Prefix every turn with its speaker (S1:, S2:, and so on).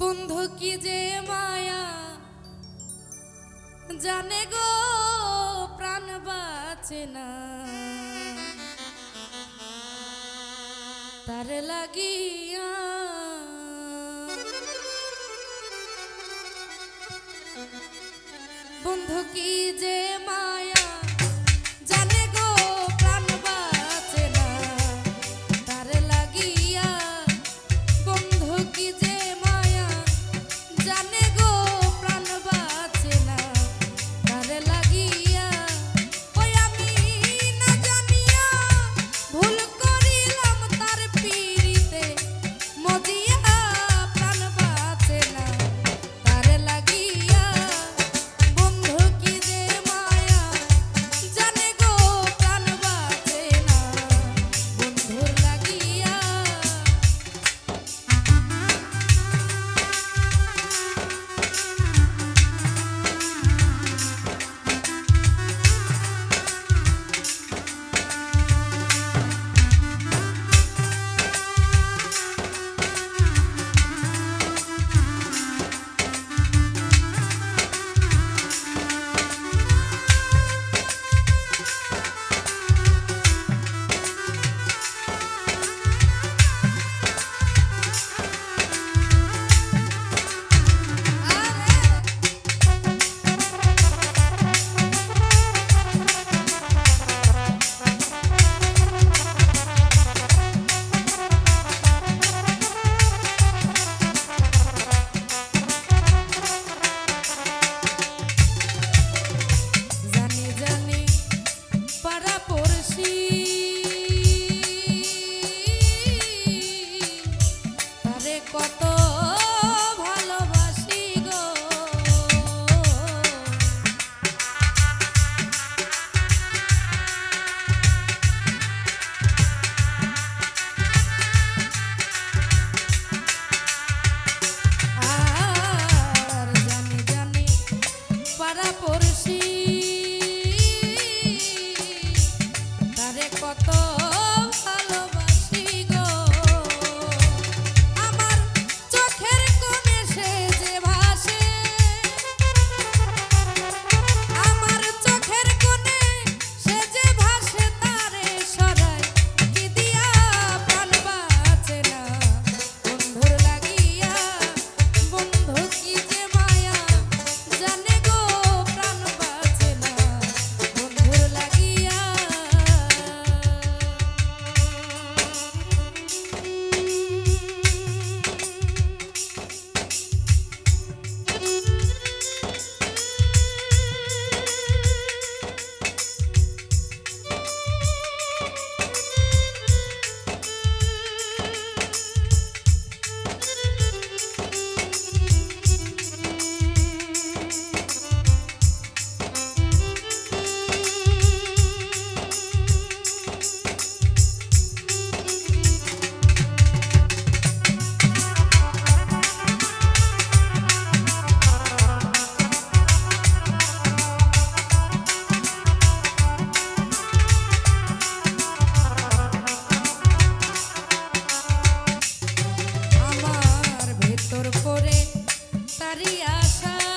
S1: বন্ধু কি যে মায়া? জানে গো, প্রাণ বাঁচে না। তার লাগিয়া বন্ধু কি যে মায়া? para por sí. time.